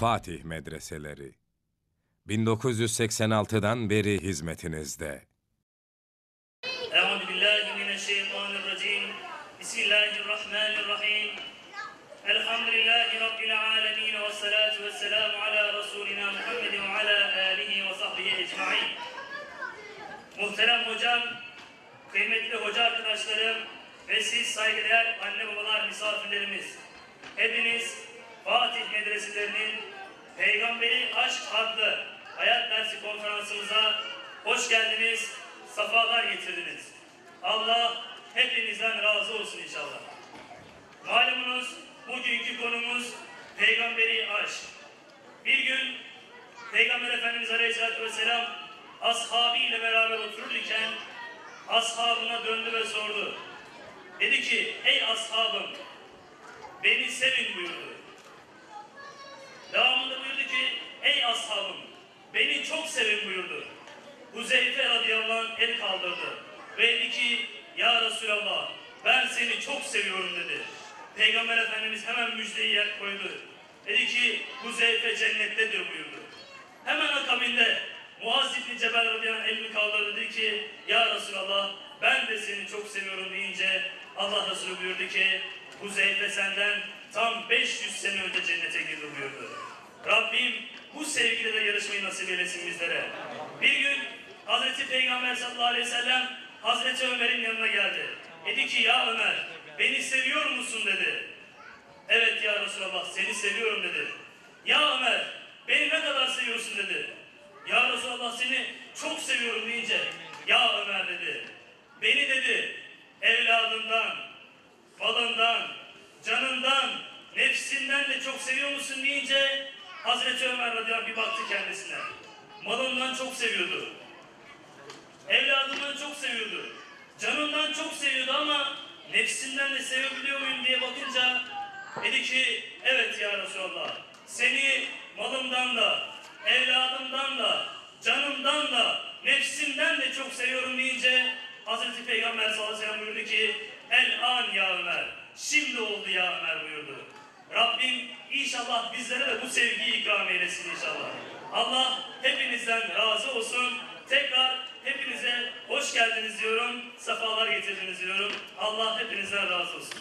Fatih Medreseleri 1986'dan beri hizmetinizde. Euzubillahimineşşeytanirracim. Bismillahirrahmanirrahim. Elhamdülillahi Rabbil alemin ve salatu ve selamu ala Resulina Muhammedin ve ala alihi ve sahbihi ecmain. Muhterem hocam, kıymetli hoca arkadaşlarım ve siz saygıdeğer anne babalar misafirlerimiz. Hepiniz Medreselerinin Peygamberi Aşk adlı hayat dersi konferansımıza hoş geldiniz, safalar getirdiniz. Allah hepinizden razı olsun inşallah. Malumunuz bugünkü konumuz Peygamberi Aşk. Bir gün Peygamber Efendimiz Aleyhisselatü Vesselam ashabıyla beraber otururken ashabına döndü ve sordu. Dedi ki ey ashabım beni sevin buyurdu. Ashabım beni çok sevin buyurdu. Huzeyfe radıyallahu anh el kaldırdı ve dedi ki ya Resulallah ben seni çok seviyorum dedi. Peygamber Efendimiz hemen müjdeyi yer koydu. Dedi ki Huzeyfe cennettedir buyurdu. Hemen akabinde Muaz İbni Cebel radıyallahu anh elini kaldırdı dedi ki ya Resulallah ben de seni çok seviyorum deyince Allah Resulü buyurdu ki Huzeyfe senden tam 500 sene önce cennete girdi buyurdu. Sevgide de yarışmayı nasip eylesin bizlere. Bir gün Hazreti Peygamber sallallahu aleyhi ve sellem Hazreti Ömer'in yanına geldi. Dedi ki ya Ömer beni seviyor musun dedi. Evet ya Resulallah seni seviyorum dedi. Ya Ömer beni ne kadar seviyorsun dedi. Ya Resulallah seni çok seviyorum deyince ya Ömer dedi. Beni dedi evladından, balından, canından, nefsinden de çok seviyor musun deyince Hazreti Ömer radıyallahu bir baktı kendisine. Malından çok seviyordu. Evladından çok seviyordu. Canından çok seviyordu ama nefsinden de sevebiliyor muyum diye bakınca dedi ki evet ya Resulallah seni malımdan da evladımdan da canımdan da nefsimden de çok seviyorum deyince Hazreti Peygamber sallallahu aleyhi ve sellem buyurdu ki el an ya Ömer şimdi oldu ya Ömer buyurdu. Rabbim inşallah bizlere de bu sevgiyi ikram eylesin inşallah. Allah hepinizden razı olsun. Tekrar hepinize hoş geldiniz diyorum. Sefalar getirdiniz diyorum. Allah hepinizden razı olsun.